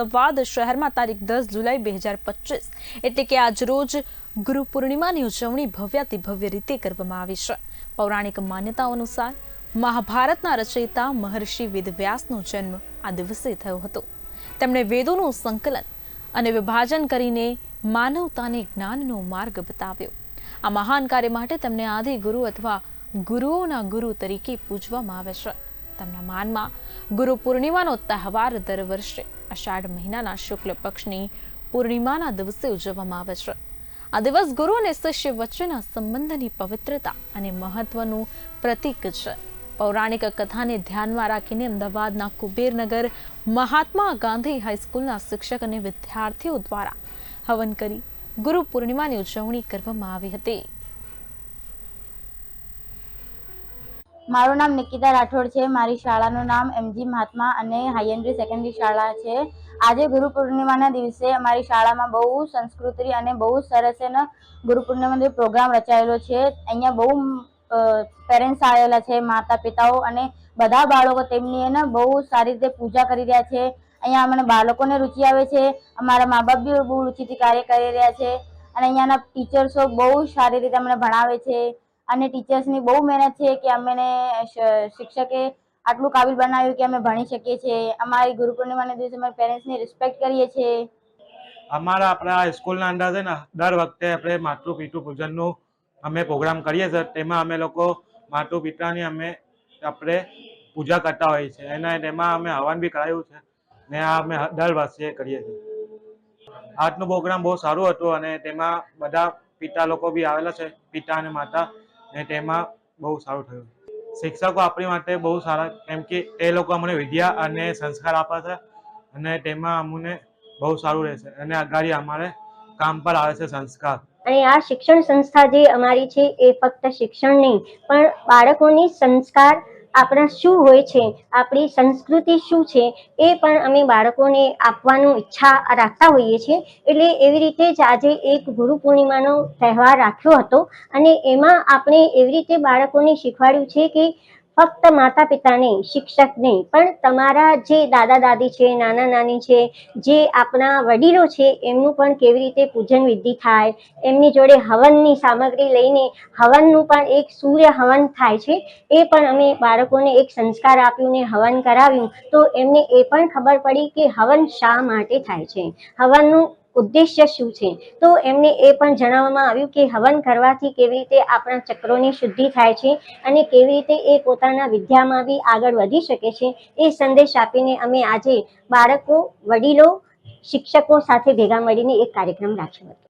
અમદાવાદ શહેરમાં તારીખ દસ જુલાઈ બે હજાર પચીસ. એટલે કે આજ રોજ ગુરુ પૂર્ણિમાની ઉજવણી ભવ્યાતિ ભવ્ય રીતે કરવામાં આવી છે. પૌરાણિક માન્યતાઓ અનુસાર મહાભારતના રચયિતા મહર્ષિ વેદવ્યાસનો જન્મ આ દિવસે થયો હતો. તેમણે વેદોનું સંકલન અને વિભાજન કરીને માનવતાને જ્ઞાનનો માર્ગ બતાવ્યો. આ મહાન કાર્ય માટે તેમને આદિ ગુરુ અથવા ગુરુઓના ગુરુ તરીકે પૂજવામાં આવે છે. તેમના માનમાં ગુરુ પૂર્ણિમાનો તહેવાર દર વર્ષે અષાઢ મહિનાના શુક્લ પક્ષની પૂર્ણિમાના દિવસે ઉજવવામાં આવે છે. આ દિવસ ગુરુ અને શિષ્ય વચ્ચેના સંબંધની પવિત્રતા અને મહત્વનું પ્રતીક છે. પૌરાણિક કથાને ધ્યાનમાં રાખીને અમદાવાદના કુબેરનગર મહાત્મા ગાંધી હાઈસ્કૂલના શિક્ષક અને વિદ્યાર્થીઓ દ્વારા હવન કરી ગુરુ પૂર્ણિમાની ઉજવણી કરવામાં આવી હતી. મારું નામ નિકિતા રાઠોડ છે, મારી શાળાનું નામ એમજી મહાત્મા અને હાયન્ડ્રી સેકન્ડરી શાળા છે. આજે ગુરુ પૂર્ણિમાના દિવસે અમારી શાળામાં બહુ સંસ્કૃતિ અને બહુ સરસ એનો ગુરુ પૂર્ણિમાનો પ્રોગ્રામ રચાયેલો છે. અહીંયા બહુ પેરેન્ટ્સ આવેલા છે, માતા પિતાઓ અને બધા બાળકો તેમની એને બહુ સારી રીતે પૂજા કરી રહ્યા છે. અહીંયા અમને બાળકોને રુચિ આવે છે, અમારા મા બાપ બી બહુ રુચિથી કાર્ય કરી રહ્યા છે અને અહીંયાના ટીચર્સો બહુ સારી રીતે અમને ભણાવે છે. અને ટીચર્સની બહુ મહેનત છે કે અમને શિક્ષકે આટલું કાબિલ બનાવ્યું કે અમે ભણી શકીએ છીએ. અમારી ગુરુ પૂર્ણિમાના દિવસે અમારા પેરેન્ટ્સની રિસ્પેક્ટ કરીએ છીએ. અમારા આપણા સ્કૂલના અંદર ને, દર વખતે આપણે માતૃ પિતૃ પૂજનનું અમે પ્રોગ્રામ કરીએ છીએ. તેમાં અમે લોકો માતૃ પિતાની અમે આપણે પૂજા કરતા હોઈએ છીએ. એના તેમાં અમે હવન બી કરાયું છે ને આ અમે દર વર્ષે કરીએ છીએ. આજનો પ્રોગ્રામ બહુ સારું હતું અને તેમાં બધા પિતા લોકો બી આવેલા છે પિતા અને માતા. ને તેમાં બહુ સારું થયું. શિક્ષકો આપણી માટે બહુ સારા, કેમ કે એ લોકો અમને વિદ્યા અને સંસ્કાર આપે છે અને તેમાં અમને બહુ સારું રહેશે અને આગળ અમારે કામ પર આવે છે સંસ્કાર. અને આ શિક્ષણ સંસ્થા જે અમારી છે એ ફક્ત શિક્ષણ નહીં, પણ બાળકોની સંસ્કાર આપણા શું હોય છે, આપણી સંસ્કૃતિ શું છે, એ પણ અમે બાળકોને આપવાનું ઈચ્છા રાખતા હોઈએ છીએ. એટલે એવી રીતે જ આજે એક ગુરુ પૂર્ણિમાનો તહેવાર રાખ્યો હતો અને એમાં આપણે એવી રીતે બાળકોને શીખવાડ્યું છે કે ફક્ત માતા નહીં શિક્ષક નહીં પણ તમારા જે દાદા દાદી છે, નાના નાની છે, જે આપણા વડીલો છે, એમનું પણ કેવી રીતે પૂજન વિધિ થાય, એમની જોડે હવનની સામગ્રી લઈને હવનનું પણ એક સૂર્ય હવન થાય છે, એ પણ અમે બાળકોને એક સંસ્કાર આપ્યું ને હવન કરાવ્યું, તો એમને એ પણ ખબર પડી કે હવન શા માટે થાય છે. હવનનું ઉદ્દેશ્ય શું છે? તો એમને એ પણ જણાવવામાં આવ્યું કે હવન કરવાથી કેવી રીતે આપણા ચક્રોની શુદ્ધિ થાય છે અને કેવી રીતે એ પોતાના વિદ્યામાં બી આગળ વધી શકે છે એ સંદેશ આપીને અમે આજે બાળકો, વડીલો, શિક્ષકો સાથે ભેગા મળીને એક કાર્યક્રમ રાખ્યો હતો